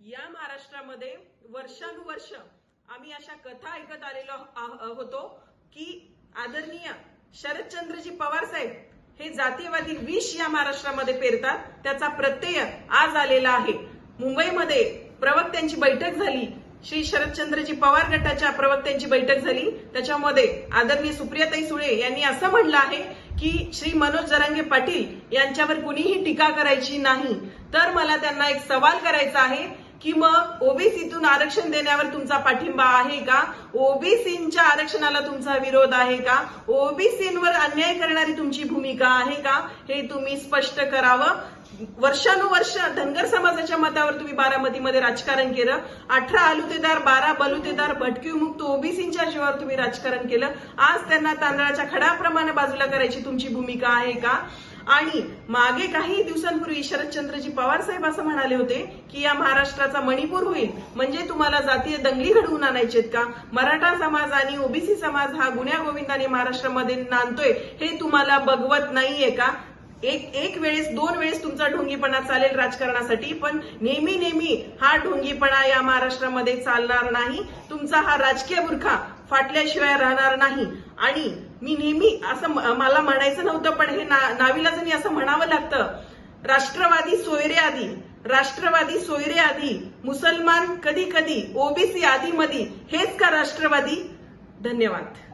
या महाराष्ट्रामध्ये वर्षानुवर्ष आम्ही अशा कथा ऐकत आलेलो होतो की आदरणीय शरदचंद्रजी पवार साहेब हे जातीयवादी विष या महाराष्ट्रामध्ये पेरतात. त्याचा प्रत्यय आज आलेला आहे. मुंबईमध्ये प्रवक्त्यांची बैठक झाली. श्री शरदचंद्रजी पवार गटाच्या प्रवक्त्यांची बैठक झाली. त्याच्यामध्ये आदरणीय सुप्रियाताई सुळे यांनी असं म्हणलं आहे की श्री मनोज जरांगे पाटील यांच्यावर कुणीही टीका करायची नाही. तर मला त्यांना एक सवाल करायचा आहे. की मग ओबीसीतून आरक्षण देण्यावर तुमचा पाठिंबा आहे का? ओबीसीच्या आरक्षणाला तुमचा विरोध आहे का? ओबीसींवर अन्याय करणारी तुमची भूमिका आहे का? हे तुम्ही स्पष्ट करावं. वर्षानुवर्ष धनगर समाजाच्या मतावर तुम्ही बारामतीमध्ये राजकारण केलं. अठरा आलुतेदार बारा बलुतेदार भटकी मुक्त ओबीसींच्या जीवावर तुम्ही राजकारण केलं. आज त्यांना तांदळाच्या खडाप्रमाणे बाजूला करायची तुमची भूमिका आहे का? आणि मागे काही दिवसांपूर्वी शरदचंद्रजी पवार साहेब असं म्हणाले होते की या महाराष्ट्राचा मणिपूर होईल म्हणजे तुम्हाला जातीय दंगली घडवून आणायचेत का? मराठा समाज आणि ओबीसी समाज हा गुन्ह्या गोविंदाने महाराष्ट्रामध्ये नांदतोय हे तुम्हाला बघवत नाहीये का? एक एक वेळेस दोन वेळेस तुमचा ढोंगीपणा चालेल राजकारणासाठी पण नेहमी नेहमी हा ढोंगीपणा या महाराष्ट्रामध्ये चालणार नाही. तुमचा हा राजकीय बुरखा फाटल्याशिवाय राहणार नाही. आणि मी नेहमी असं मला म्हणायचं नव्हतं पण हे ना- नाविलाजानी असं म्हणावं लागतं. राष्ट्रवादी सोयरे आधी राष्ट्रवादी सोयरे आधी मुसलमान कधी कधी ओबीसी आधी मधी हेच का राष्ट्रवादी? धन्यवाद.